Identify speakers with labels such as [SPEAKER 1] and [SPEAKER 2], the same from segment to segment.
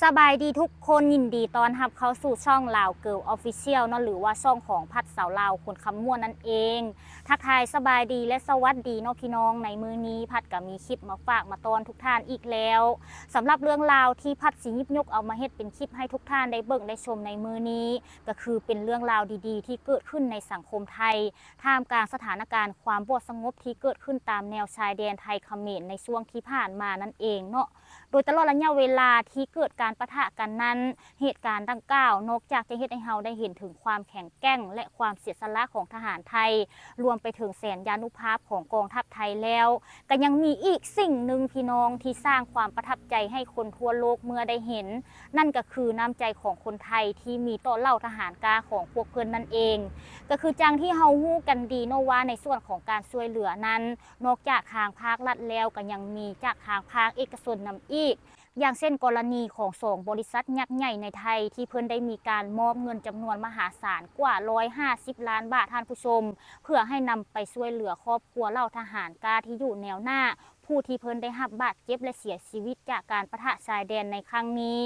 [SPEAKER 1] สบายดีทุกคนยินดีตอนรับเขาสู่ช่องลาวเกิร์ลออฟฟิเชียลเนาะหรือว่าช่องของพัดเสาลาวคนคำม่วนนั่นเอง ทักทายสบายดีและสวัสดีเนาะพี่น้องในมือนี้พัดก็มีคลิปมาฝากมาตอนทุกท่านอีกแล้วสำหรับเรื่องราวที่พัดสิยิบยกเอามาเฮ็ดเป็นคลิปให้ทุกท่านได้เบิ่งได้ชมในมือนี้ ก็คือเป็นเรื่องราวดีๆ ที่เกิดขึ้นในสังคมไทย ท่ามกลางสถานการณ์ความบ่สงบที่เกิดขึ้นตามแนวชายแดนไทยเขมรในช่วงที่ผ่านมานั่นเองเนาะ โดยตลอดระยะเวลาที่เกิดการประทะกันนั้น เหตุการณ์ดังกล่าวนอกจากจะเฮ็ดให้เราได้เห็นถึงความแข็งแกร่ง และความเสียสละของทหารไทย รวมไปถึงแสนยานุภาพของกองทัพไทยแล้ว ก็ยังมีอีกสิ่งหนึ่งพี่น้องที่สร้างความประทับใจให้คนทั่วโลกเมื่อได้เห็น นั่นก็คือน้ำใจของคนไทยที่มีต่อเหล่าทหารกาของพวกเพื่อนนั่นเอง ก็คือจังที่เฮาฮู้กันดีเนาะว่าในส่วนของการช่วยเหลือนั้น นอกจากทางภาครัฐแล้วก็ยังมีจากทางภาคเอกชนนำอีก อย่างเช่นกรณีของสองบริษัทยักษ์ใหญ่ในไทย ที่เพิ่นได้มีการมอบเงินจำนวนมหาศาลกว่า 150 ล้านบาทท่านผู้ชม เพื่อให้นำไปช่วยเหลือครอบครัวเหล่าทหารกล้าที่อยู่แนวหน้าผู้ที่เพิ่นได้รับบาดเจ็บและเสียชีวิตจากการประทะชายแดนในครั้งนี้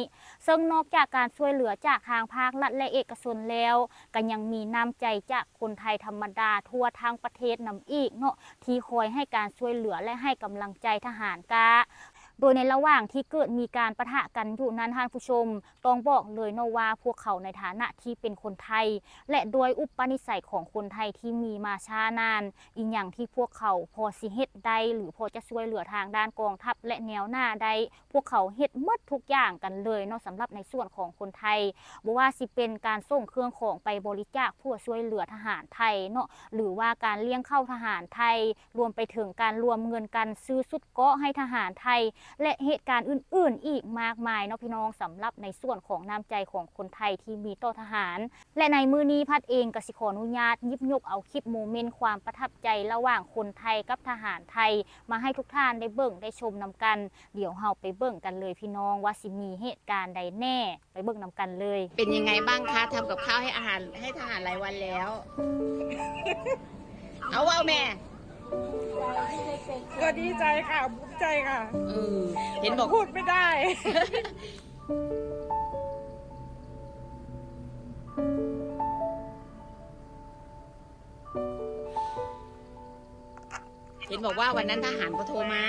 [SPEAKER 1] ซึ่งนอกจากการช่วยเหลือจากทางภาครัฐและเอกชนแล้วก็ยังมีน้ำใจจากคนไทยธรรมดาทั่วทั้งประเทศนำอีกเนาะที่คอยให้การช่วยเหลือและให้กำลังใจทหารกา โดยในระหว่างที่เกิดมีการประทะกันอยู่นั้นท่านผู้ชม ต้องบอกเลยเนาะว่าพวกเขาในฐานะที่เป็นคนไทย และโดยอุปนิสัยของคนไทยที่มีมาช้านาน อีกอย่างที่พวกเขาพอสิเฮ็ดได้หรือพอจะช่วยเหลือทางด้านกองทัพและแนวหน้าได้พวกเขาเฮ็ดมดทุกอย่างกันเลยเนาะสำหรับในส่วนของคนไทยบ่ว่าสิเป็นการส่งเครื่องของไปบริจาคเพื่อช่วยเหลือทหารไทยเนาะหรือว่าการเลี้ยงเข้าทหารไทย รวมไปถึงการรวมเงินกันซื้อสุดเกาะให้ทหารไทยและเหตุการณ์อื่น ๆ อีกมากมายเนาะพี่น้องสำหรับในส่วนของน้ำใจของคนไทยที่มีต่อทหาร และในมือนี้พัดเองก็สิขออนุญาตยิบยกเอาคลิปโมเมนต์ความประทับใจระหว่างคนไทยกับทหารไทย มาให้ทุกท่านได้เบิ่งได้ชมนำกัน เดี๋ยวเฮาไปเบิ่งกันเลยพี่น้องว่าสิมีเหตุการณ์ใดแน่ ไปเบิ่งนำกันเลย
[SPEAKER 2] เป็นยังไงบ้างคะทำกับข้าวให้อาหารให้ทหารหลายวันแล้ว เอาว่าแม่
[SPEAKER 3] ก็ดีใจค่ะภูมิใจค่ะ
[SPEAKER 2] เออเห็นบอก
[SPEAKER 3] พูดไม่ได้
[SPEAKER 2] เห็นบอกว่าวันนั้นทหารเขาโทรมา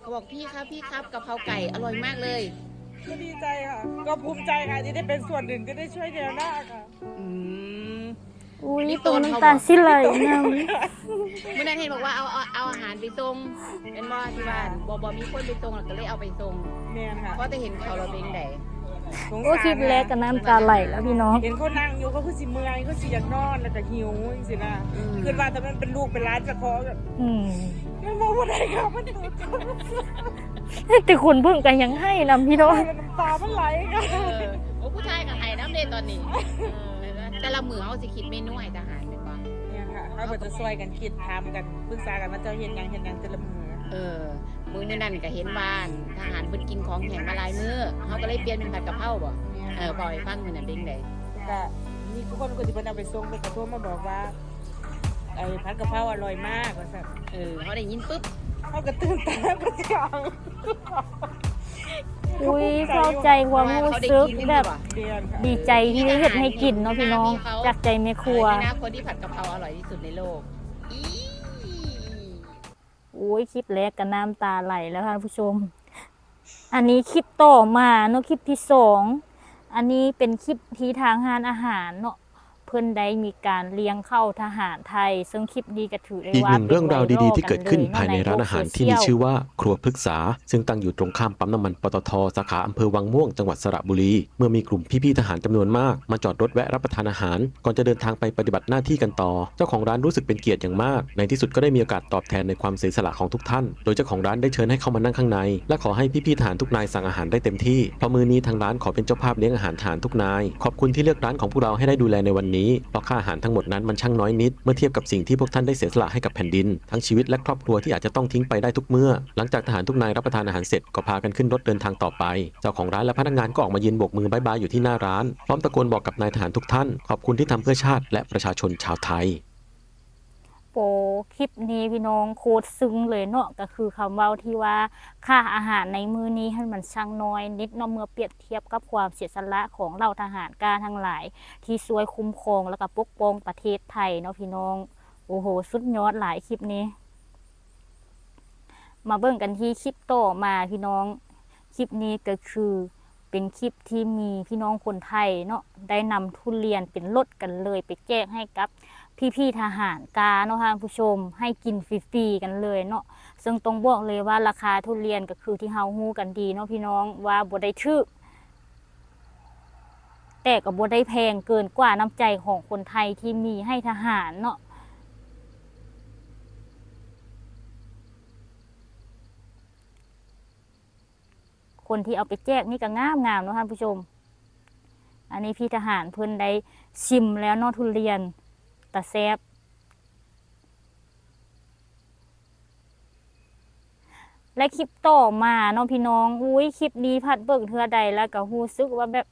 [SPEAKER 2] เขาบอกพี่ครับพี่ครับกะเพราไก่อร่อยมากเลย
[SPEAKER 3] ก็ดีใจค่ะ ก็ภูมิใจค่ะที่ได้เป็นส่วนหนึ่งที่ได้ช่วยเดียวหน้าค่ะ
[SPEAKER 2] อืม
[SPEAKER 1] อุ้ย
[SPEAKER 2] นี่
[SPEAKER 1] ตรง
[SPEAKER 2] ต้นเขา
[SPEAKER 1] น้ำตาลสิไหลน
[SPEAKER 2] เมื่อนั้นเห็นบอกว่าเอาเอาเอาอาหารไปส่งเป็นว่าที่บ้านบอบอมีคนไปส่งเราก็เลยเอาไปส่ง
[SPEAKER 3] เมียนค่ะ
[SPEAKER 2] เพราะแต่เห็นเขาเราเป็นได
[SPEAKER 3] สงำ
[SPEAKER 1] โอ้
[SPEAKER 3] สาร
[SPEAKER 1] คลิปแรกก็น้ำตาไหลแล้วพี่น้อง
[SPEAKER 3] เห็นเขานั่งอยู่เขาคือสิเมื่อยเขาสิอยากนอนแล้วก็หิวจริงๆนะคือว่าแต่มันเป็นลูกเป็นร้านเจะคอแบบ
[SPEAKER 1] อืม
[SPEAKER 3] ไม่มองว่าได้ค่ะมันตูด
[SPEAKER 1] แต่คุณเพิ่งกันยังให้นำพี่น้อง
[SPEAKER 3] น้ำตามันไหลค่ะ
[SPEAKER 2] เออโอ้ผู้ชายกับไห้น้ำเดตอนนี้เออแต่ละมือเขาสิคิดเมนูให้ทหาร เป็นบ้าง
[SPEAKER 3] เนี่ยค่ะเขาก็จะช่วยกันคิดทำกันปรึกษากันว่าเจ้าเห็นยังเห็นยังแต่ละมือ
[SPEAKER 2] เออ มือนั่นก็เห็นบ้านทหารเพิ่นกินของแห้งมาหลายมื้อเขาก็เลยเปลี่ยนเป็นผัดกะเพราบ่เออปล่อยฟังมันน่ะเป็นได
[SPEAKER 3] ก็มีทุกคนก็ที่เพิ่นเอาไปส่งไปกระโทรมาบอกว่าไอ้ผัดกะเพราอร่อยมากว่าซั่น
[SPEAKER 2] เออเขาได้ยินปุ๊บ
[SPEAKER 3] เขาก็ตื่นตาก็สิเอา
[SPEAKER 1] อุ้ยเข้าใจความรู้สึกแบบ
[SPEAKER 3] เดือนค่ะ
[SPEAKER 1] ดีใจที่ได้เห็นให้กินเนาะพี่น้องจากใจแม่ครัว
[SPEAKER 2] เออนี่นะคนที่ผัดกะเพราอร่อยที่สุดในโลกอี
[SPEAKER 1] โอ้ยคลิปแรกก็น้ำตาไหลแล้วค่ะผู้ชม อันนี้คลิปต่อมาเนาะคลิปที่สอง อันนี้เป็นคลิปที่ทางหานอาหารเนาะ เพิ่นได้มีการเลี้ยงเข้าทหารไทย ซึ่งคลิปนี้ก็ถือได้
[SPEAKER 4] อีก
[SPEAKER 1] ว่า
[SPEAKER 4] หนึ่งเรื่องราวดีๆ ที่เกิดขึ้น
[SPEAKER 1] ป็ไว
[SPEAKER 4] ภายในร้านอาหารที่มีชื่อว่าครัวพฤกษา ซึ่งตั้งอยู่ตรงข้ามปั๊มน้ำมันปตทสาขาอำเภอวังม่วงจังหวัดสระบุรี เมื่อมีกลุ่มพี่ๆทหารจำนวนมาก มาจอดรถแวะรับประทานอาหาร ก่อนจะเดินทางไปปฏิบัติหน้าที่กันต่อ เจ้าของร้านรู้สึกเป็นเกียรติอย่างมาก ในที่สุดก็ได้มีโอกาสตอบแทนในความเสียสละของทุกท่าน โดยเจ้าของร้านได้เชิญให้เข้ามานั่งข้างใน และขอให้พี่ๆทหารทุกนายสั่งอาหารได้เต็มที่เพราะมือนี้ทางร้านขอเป็นเจ้าภาพเลี้ยงอาหารทหารทุกนายขอบคุณที่เลือกร้านของพวกเราให้ได้ดูแลในวันนี้เพราะค่าอาหารทั้งหมดนั้นมันช่างน้อยนิด เมื่อเทียบกับสิ่งที่พวกท่านได้เสียสละให้กับแผ่นดิน ทั้งชีวิตและครอบครัวที่อาจจะต้องทิ้งไปได้ทุกเมื่อ หลังจากทหารทุกนายรับประทานอาหารเสร็จก็พากันขึ้นรถเดินทางต่อไป เจ้าของร้านและพนักงานก็ออกมายืนโบกมือบายบายอยู่ที่หน้าร้าน พร้อมตะโกนบอกกับนายทหารทุกท่าน ขอบคุณที่ทำเพื่อชาติและประชาชนชาวไทย
[SPEAKER 1] ปคลิปนี้พี่น้องโคตรซึ้งเลยเนาะก็คือคำเว้าที่ว่าค่าอาหารในมื้อนี้ให้มันช่างน้อยนิดเนาะเมื่อเปรียบเทียบกับความเสียสละของเหล่าทหารกล้าทั้งหลาย ที่ช่วยคุ้มครองแล้วก็ปกป้องประเทศไทยเนาะพี่น้องโอ้โห สุดยอดหลายคลิปนี้ มาเบิ่งกันที่คลิปต่อมาพี่น้องคลิปนี้ก็คือเป็นคลิปที่มีพี่น้องคนไทยเนาะได้นำทุเรียนเป็นรถกันเลยไปแจกให้กับ พี่ๆทหารกาเนาะท่านผู้ชมให้กินฟรีๆกันเลยเนาะซึ่งต้องบอกเลยว่าราคาทุเรียนก็คือที่เฮาฮู้กันดีเนาะพี่น้องว่าบ่ได้ถึกแต่ก็บ่ได้แพงเกินกว่าน้ำใจของคนไทยที่มีให้ทหารเนาะคนที่เอาไปแจกนี่ก็งามงามเนาะท่านผู้ชม อันนี้พี่ทหารเพิ่นได้ชิมแล้วเนอทุเรียน ตะแซบและคลิปต่อมาเน้องพี่น้อง อุ้ยคลิปนี้พัดเบิ่งเทือใดแล้วก็รู้สึกว่าแบบ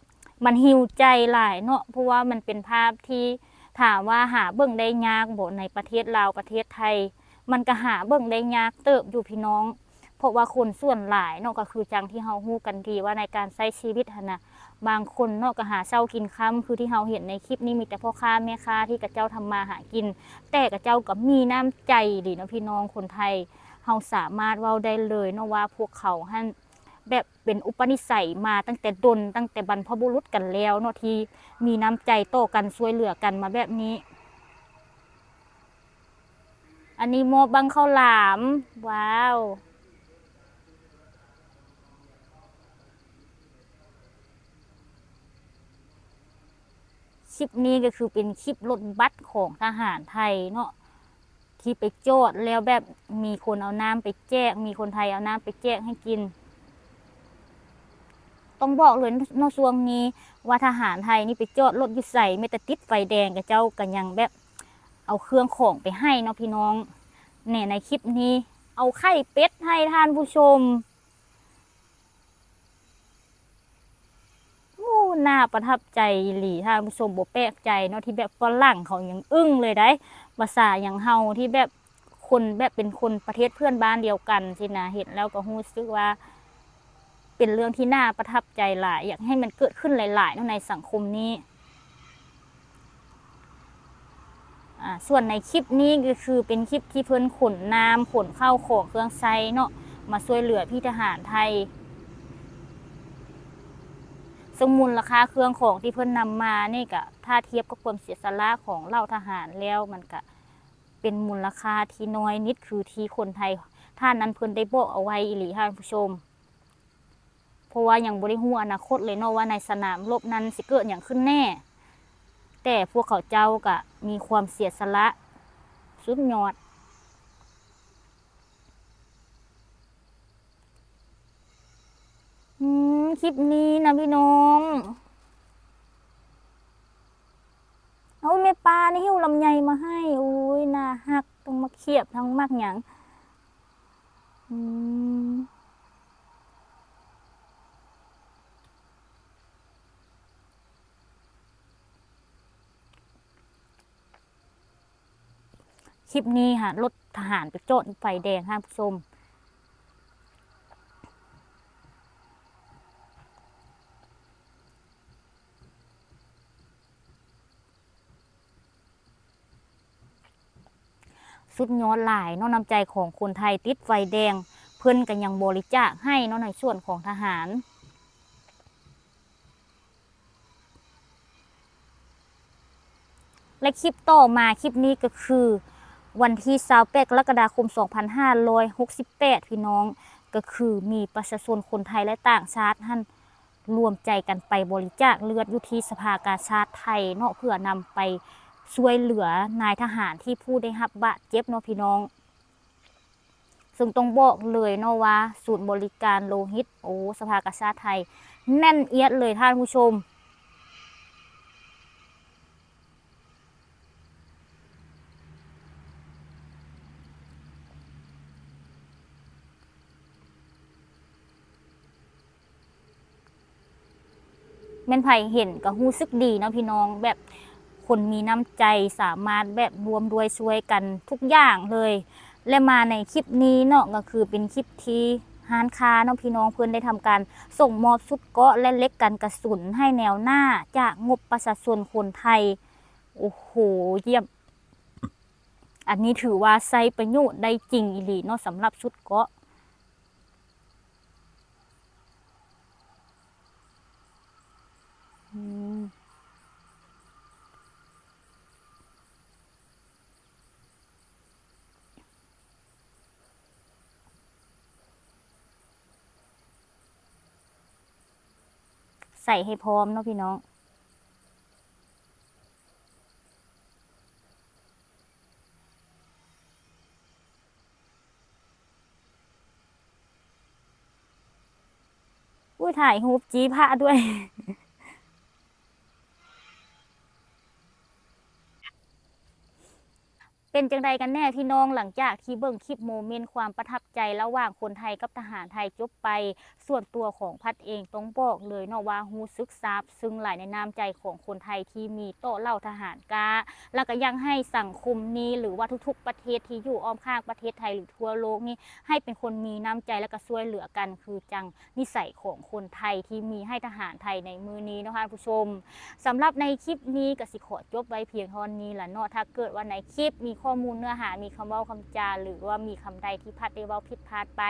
[SPEAKER 1] มันหิวใจหลายเนาะเพราะว่ามันเป็นภาพที่ถามว่าหาเบิ่งได้ยากบ่ในประเทศลาวประเทศไทย มันก็หาเบิ่งได้ยากเติบอยู่พี่น้อง เพราะว่าคนส่วนหลายเนาะก็คือจังที่เฮาฮู้กันดีว่าในการใช้ชีวิตหันนะบางคนเนาะก็หาเช้ากินค่ำคือที่เฮาเห็นในคลิปนี้มีแต่พ่อค้าแม่ค้าที่กระเจ้าทำมาหากิน แต่กระเจ้าก็มีน้ำใจดีเนาะพี่น้องคนไทยเฮาสามารถเว้าได้เลยเนาะว่าพวกเขาหันแบบเป็นอุปนิสัยมาตั้งแต่ดนตั้งแต่บรรพบุรุษกันแล้วเนาะที่มีน้ำใจโต้อกันช่วยเหลือกันมาแบบนี้ อันนี้โมบังข้าวหลาม ว้าว คลิปนี้ก็คือเป็นคลิปรถบัสของทหารไทยเนาะที่ไปโจทแล้วแบบมีคนเอาน้ำไปแจก มีคนไทยเอาน้ำไปแจกให้กิน ต้องบอกเลยนอกช่วงนี้ ว่าทหารไทยนี่ไปจอดรถยู่ใส่ไม่แต่ติดไฟแดงกับเจ้ากันยังแบบ เอาเครื่องของไปให้เนาะพี่น้องเนี่ยในคลิปนี้ เอาไข่เป็ดให้ท่านผู้ชม โอ้ น่าประทับใจหลีท่านผู้ชมบ่แปลกใจเนาะที่แบบฝรั่งเขายังอึ้งเลยได้ภาษาอย่างเฮาที่แบบคนแบบเป็นคนประเทศเพื่อนบ้านเดียวกันสินะเห็นแล้วก็รู้สึกว่า เป็นเรื่องที่น่าประทับใจหลาย อยากให้มันเกิดขึ้นหลายๆในสังคมนี้อ่าส่วนในคลิปนี้ก็คือเป็นคลิปที่เพิ่นขนน้ำขนข้าวของเครื่องใช้เนาะมาช่วยเหลือพี่ทหารไทย สมมูลราคาเครื่องของที่เพิ่นนำมานี่ก็ถ้าเทียบกับความเสียสละของเหล่าทหารแล้วมันก็เป็นมูลค่าที่น้อยนิดคือที่คนไทยท่านนั้นเพิ่นได้บอกเอาไว้อีหลีท่านผู้ชม เพราะว่ายังบ่ได้ฮู้อนาคตเลยเนาะว่าในสนามรบนั้นสิเกิดอย่างขึ้นแน่ แต่พวกเขาเจ้าก็มีความเสียสละสุดยอด อืม คลิปนี้นะพี่น้องเอาแม่ปลานี่หิ้วลำไยมาให้อุ้ยน่าฮักต้องมาเคียบทั้งมากหยังอืมคลิปนี้ค่ะรถทหารไปโจดไฟแดงท่านผู้ชม สุดยอดหลายเนาะน้ำใจของคนไทยติดไฟแดง เพื่อนกันยังบริจาคให้เนาะในส่วนของทหารและคลิปต่อมาคลิปนี้ก็คือ วันที่28กรกฎาคม 2568 พี่น้องก็คือมีประชาชนคนไทยและต่างชาติท่านรวมใจกันไปบริจาคเลือดอยุที่สภากาชาติไทยเนาะเพื่อนำไป ช่วยเหลือนายทหารที่ผู้ได้รับบาดเจ็บเนาะพี่น้อง ซึ่งต้องบอกเลยเนาะว่าศูนย์บริการโลหิต โอ้สภากาชาติไทย แน่นเอียดเลยท่านผู้ชมแม่นไผเห็นก็รู้สึกดีเนาะพี่น้องแบบ คนมีน้ำใจสามารถแบบรวมด้วยช่วยกันทุกอย่างเลย และมาในคลิปนี้เนาะก็คือเป็นคลิปที่ฮานคาเนาะพี่น้องเพื่อนได้ทำการส่งมอบชุดเกาะและเล็กกันกระสุนให้แนวหน้าจากงบประชาชนคนไทย โอ้โหเยี่ยม อันนี้ถือว่าใช้ประโยชน์ได้จริงอีหลีเนาะสำหรับชุดเกาะอืม ใส่ให้พร้อมเนาะพี่น้อง อุ้ยถ่ายฮูปจีพระด้วย เป็นจังใดกันแน่พี่น้องหลังจากที่เบิ่งคลิปโมเมนต์ความประทับใจระหว่างคนไทยกับทหารไทยจบไป ส่วนตัวของพัดเองต้องบอกเลยเนาะว่าฮู้ซึกซาบซึ่งหลายในน้ำใจของคนไทยที่มีโต้เหล่าทหารกาแล้วก็ยังให้สังคมนี้หรือว่าทุกๆ ประเทศที่อยู่อ้อมข้างประเทศไทยหรือทั่วโลกนี่ให้เป็นคนมีน้ำใจและก็ช่วยเหลือกันคือจังนิสัยของคนไทยที่มีให้ทหารไทยในมือนี้นะคะผู้ชมสำหรับในคลิปนี้กสิขอจบไว้เพียงเท่านี้แหละเนาะถ้าเกิดว่าในคลิปมีข้อมูลเนื้อหามีคำเว่าคำจา หรือว่ามีคำใดที่พัดได้เว่าผิดพลาดไป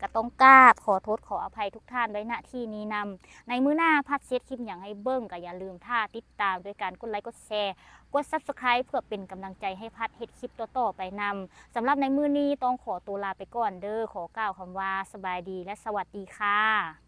[SPEAKER 1] ก็ต้องกราบขอโทษขออภัยทุกท่านไว้ณที่นี้นำในมื้อหน้าพัดเซตคลิปอย่างให้เบิ้งก็อย่าลืมท่าติดตามด้วยการกดไลค์กดแชร์กด subscribe เพื่อเป็นกำลังใจให้พัดเฮ็ดคลิปต่อๆไปนำสำหรับในมื้อนี้ต้องขอตัวลาไปก่อนเด้อขอกล่าวคำว่าสบายดีและสวัสดีค่ะ